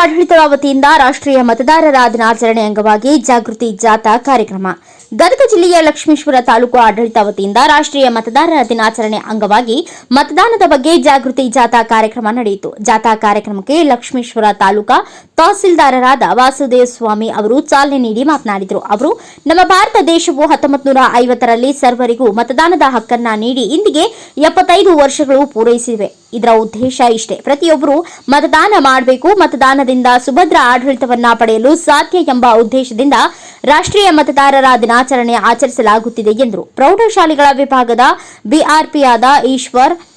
ಆಡಳಿತದ ವತಿಯಿಂದ ರಾಷ್ಟ್ರೀಯ ಮತದಾರರ ದಿನಾಚರಣೆ ಅಂಗವಾಗಿ ಜಾಗೃತಿ ಜಾಥಾ ಕಾರ್ಯಕ್ರಮ. ಗದಗ ಜಿಲ್ಲೆಯ ಲಕ್ಷ್ಮೇಶ್ವರ ತಾಲೂಕು ಆಡಳಿತ ವತಿಯಿಂದ ರಾಷ್ಟ್ರೀಯ ಮತದಾರರ ದಿನಾಚರಣೆ ಅಂಗವಾಗಿ ಮತದಾನದ ಬಗ್ಗೆ ಜಾಗೃತಿ ಜಾಥಾ ಕಾರ್ಯಕ್ರಮ ನಡೆಯಿತು. ಜಾಥಾ ಕಾರ್ಯಕ್ರಮಕ್ಕೆ ಲಕ್ಷ್ಮೇಶ್ವರ ತಾಲೂಕಾ ತಹಸೀಲ್ದಾರರಾದ ವಾಸುದೇವ ಸ್ವಾಮಿ ಅವರು ಚಾಲನೆ ನೀಡಿ ಮಾತನಾಡಿದರು. ಅವರು, ನಮ್ಮ ಭಾರತ ದೇಶವು ಹತ್ತೊಂಬತ್ತು ನೂರ ಐವತ್ತರಲ್ಲಿ ಸರ್ವರಿಗೂ ಮತದಾನದ ಹಕ್ಕನ್ನ ನೀಡಿ, ಇಂದಿಗೆ ಎಪ್ಪತ್ತೈದು ವರ್ಷಗಳು ಪೂರೈಸಿವೆ. ಇದರ ಉದ್ದೇಶ ಇಷ್ಟೇ. ಪ್ರತಿಯೊಬ್ಬರು ಮತದಾನ ಮಾಡಬೇಕು, ಮತದಾನದಿಂದ ಸುಭದ್ರ ಆಡಳಿತವನ್ನ ಪಡೆಯಲು ಸಾಧ್ಯ ಎಂಬ ಉದ್ದೇಶದಿಂದ ರಾಷ್ಟ್ರೀಯ ಮತದಾರರ ದಿನಾಚರಣೆ ಆಚರಿಸಲಾಗುತ್ತಿದೆ ಎಂದರು. ಪ್ರೌಢಶಾಲೆಗಳ ವಿಭಾಗದ ಬಿಆರ್ಪಿಯಾದ ಈಶ್ವರ್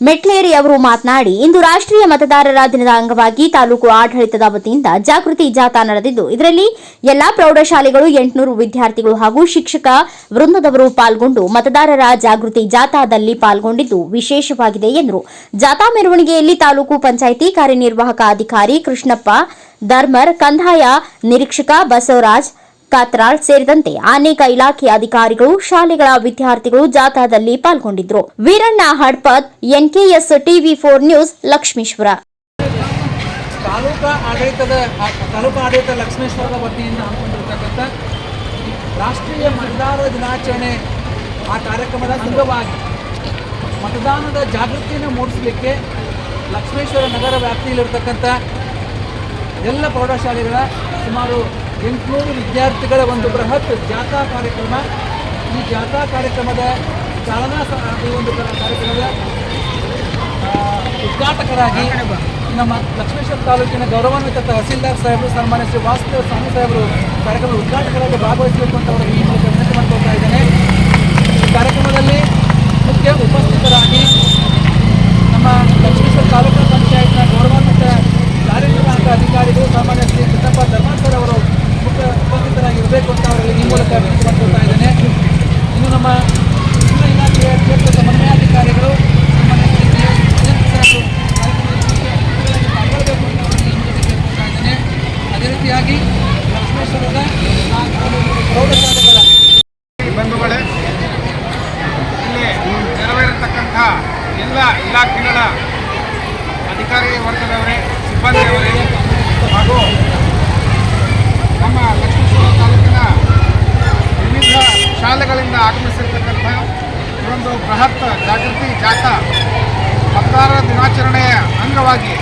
ಮೆಟ್ಲೇರಿ ಅವರು ಮಾತನಾಡಿ, ಇಂದು ರಾಷ್ಟ್ರೀಯ ಮತದಾರರ ದಿನದ ಅಂಗವಾಗಿ ತಾಲೂಕು ಆಡಳಿತದ ವತಿಯಿಂದ ಜಾಗೃತಿ ಜಾಥಾ ನಡೆದಿದ್ದು, ಇದರಲ್ಲಿ ಎಲ್ಲಾ ಪ್ರೌಢಶಾಲೆಗಳು, ಎಂಟುನೂರು ವಿದ್ಯಾರ್ಥಿಗಳು ಹಾಗೂ ಶಿಕ್ಷಕ ವೃಂದದವರು ಪಾಲ್ಗೊಂಡು ಮತದಾರರ ಜಾಗೃತಿ ಜಾಥಾದಲ್ಲಿ ಪಾಲ್ಗೊಂಡಿದ್ದು ವಿಶೇಷವಾಗಿದೆ ಎಂದರು. ಜಾಥಾ ಮೆರವಣಿಗೆಯಲ್ಲಿ ತಾಲೂಕು ಪಂಚಾಯಿತಿ ಕಾರ್ಯನಿರ್ವಾಹಕ ಅಧಿಕಾರಿ ಕೃಷ್ಣಪ್ಪ, ಧರ್ಮರ್, ಕಂದಾಯ ನಿರೀಕ್ಷಕ ಬಸವರಾಜ್ ಕಾತ್ರಾಳ್ ಸೇರಿದಂತೆ ಅನೇಕ ಇಲಾಖೆ ಅಧಿಕಾರಿಗಳು, ಶಾಲೆಗಳ ವಿದ್ಯಾರ್ಥಿಗಳು ಜಾಥಾದಲ್ಲಿ ಪಾಲ್ಗೊಂಡಿದ್ದರು Veeranna Hadpad, NKS TV four news, Lakshmeshwar. Taluka ಆಡಳಿತದ, ತಾಲೂಕಾ ಆಡಳಿತ ವತಿಯಿಂದ ರಾಷ್ಟ್ರೀಯ ಮತದಾರರ ದಿನಾಚರಣೆ ಆ ಕಾರ್ಯಕ್ರಮದ ಅಂಗವಾಗಿ ಮತದಾನದ ಜಾಗೃತಿಯನ್ನು ಮೂಡಿಸಲಿಕ್ಕೆ ಲಕ್ಷ್ಮೇಶ್ವರ ನಗರ ವ್ಯಾಪ್ತಿಯಲ್ಲಿರ್ತಕ್ಕಂಥ ಎಲ್ಲ ಪ್ರೌಢಶಾಲೆಗಳ ಸುಮಾರು ಎಂಟುನೂರು ವಿದ್ಯಾರ್ಥಿಗಳ ಒಂದು ಬೃಹತ್ ಜಾಥಾ ಕಾರ್ಯಕ್ರಮ. ಈ ಜಾಥಾ ಕಾರ್ಯಕ್ರಮದ ಚಾಲನಾ ಈ ಒಂದು ಕಾರ್ಯಕ್ರಮದ ಉದ್ಘಾಟಕರಾಗಿ ನಮ್ಮ ಲಕ್ಷ್ಮೇಶ್ವರ ತಾಲೂಕಿನ ಗೌರವಾನ್ವಿತ ತಹಸೀಲ್ದಾರ್ ಸಾಹೇಬರು, ಸನ್ಮಾನ್ಯ ಶ್ರೀ ಸ್ವಾಮಿ ಸಾಹೇಬರು ಕಾರ್ಯಕ್ರಮದ ಉದ್ಘಾಟಕರಾಗಿ ಭಾಗವಹಿಸಬೇಕು ಅಂತ ಅವರಿಗೆ ಈ ಮೂಲಕ ವಿನಂತಿ ಮಾಡ್ಕೊಳ್ತಾ ಇದ್ದೇನೆ. ಈ ಕಾರ್ಯಕ್ರಮದಲ್ಲಿ ಮುಖ್ಯ ಉಪಸ್ಥಿತರಾಗಿ ನಮ್ಮ ಲಕ್ಷ್ಮೇಶ್ವರ ತಾಲೂಕು ಪಂಚಾಯತ್ನ ಗೌರವಾನ್ವಿತ ಕಾರ್ಯನಿರ್ವಾಹಕ ಅಧಿಕಾರಿಗಳು ಸಾಮಾನ್ಯ ಶ್ರೀ ಕೃಷ್ಣಪ್ಪ ಧರ್ಮಾಡ್ ಸರ್ ಅವರು ಮುಖ್ಯ ಇರಬೇಕು ಅಂತ ಅವರಿಗೆ ಈ ಮೂಲಕ ಮಾಡ್ಕೊಳ್ತಾ ಇದ್ದೇನೆ. ಇನ್ನು ನಮ್ಮ ಶಿಕ್ಷಣ ಇಲಾಖೆಯ ಕ್ಷೇತ್ರ ಸಮನ್ವಯಾಧಿಕಾರಿಗಳು ಅದೇ ರೀತಿಯಾಗಿ ಲಕ್ಷ್ಮೇಶ್ವರದ ಪ್ರೌಢಶಾಲೆಗಳ ಬಂಧುಗಳೇ, ಇಲ್ಲಿ ನೆರವೇರತಕ್ಕಂಥ ಎಲ್ಲ ಇಲಾಖೆಗಳ ಅಧಿಕಾರಿ ವರ್ಗದವರೇ ಸಿಬ್ಬಂದಿಯವರೇ ಹಾಗೂ ನಮ್ಮ ಲಕ್ಷ್ಮೀಶ್ವರ ತಾಲೂಕಿನ ವಿವಿಧ ಶಾಲೆಗಳಿಂದ ಆಗಮಿಸಿರ್ತಕ್ಕಂಥ ಈ ಒಂದು ಬೃಹತ್ ಜಾಗೃತಿ ಜಾಥಾ ಮತದಾರರ ದಿನಾಚರಣೆಯ ಅಂಗವಾಗಿ.